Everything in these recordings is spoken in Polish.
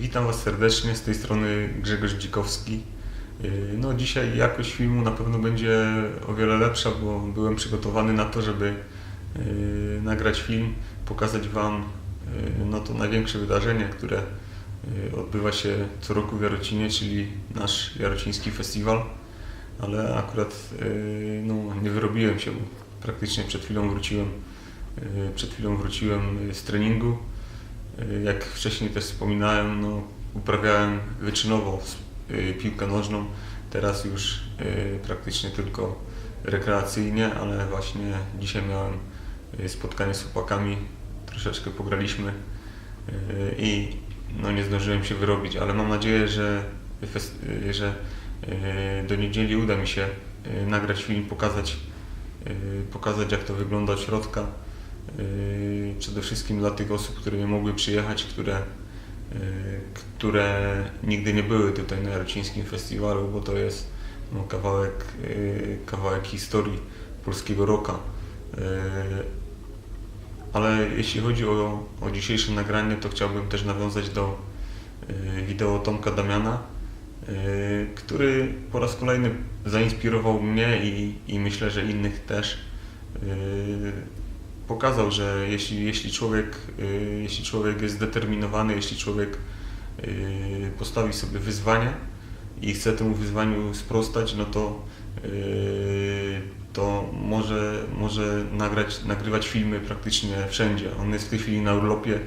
Witam Was serdecznie, z tej strony Grzegorz Dzikowski. Yy, No dzisiaj jakość filmu na pewno będzie o wiele lepsza, bo byłem przygotowany na to, żeby yy, nagrać film, pokazać Wam yy, no to największe wydarzenie, które odbywa się co roku w Jarocinie, czyli nasz Jarociński Festiwal. Ale akurat no, nie wyrobiłem się, praktycznie przed chwilą wróciłem, przed chwilą wróciłem z treningu. Y, Jak wcześniej też wspominałem, no, uprawiałem wyczynowo y, piłkę nożną. Teraz już y, praktycznie tylko rekreacyjnie, ale właśnie dzisiaj miałem spotkanie z chłopakami. Troszeczkę pograliśmy i no, nie zdążyłem się wyrobić, ale mam nadzieję, że, że do niedzieli uda mi się nagrać film, pokazać, pokazać jak to wygląda od środka. Przede wszystkim dla tych osób, które nie mogły przyjechać, które, yy, które nigdy nie były tutaj na Jarocińskim Festiwalu, bo to jest no, kawałek, yy, kawałek historii polskiego rocka. Yy, Ale jeśli chodzi o, o dzisiejsze nagranie, to chciałbym też nawiązać do wideo Tomka Damiana, który po raz kolejny zainspirował mnie i, i myślę, że innych też. Pokazał, że jeśli, jeśli, człowiek, y, jeśli człowiek jest zdeterminowany, jeśli człowiek y, postawi sobie wyzwania i chce temu wyzwaniu sprostać, no to, y, to może, może nagrać, nagrywać filmy praktycznie wszędzie. On jest w tej chwili na urlopie,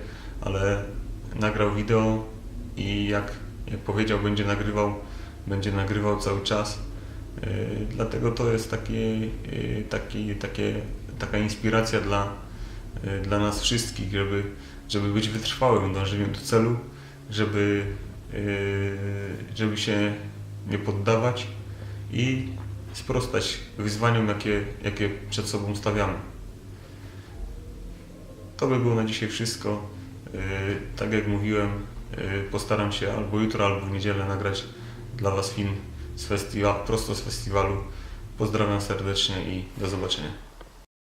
ale nagrał wideo i jak, jak powiedział, będzie nagrywał, będzie nagrywał cały czas. Dlatego to jest taki, y, taki, takie, taka inspiracja dla, y, dla nas wszystkich, żeby, żeby być wytrwałym w dążeniu do celu, żeby, y, żeby się nie poddawać i sprostać wyzwaniom, jakie, jakie przed sobą stawiamy. To by było na dzisiaj wszystko. Y, Tak jak mówiłem, postaram się albo jutro, albo w niedzielę nagrać dla Was film z festiwalu, prosto z festiwalu. Pozdrawiam serdecznie i do zobaczenia.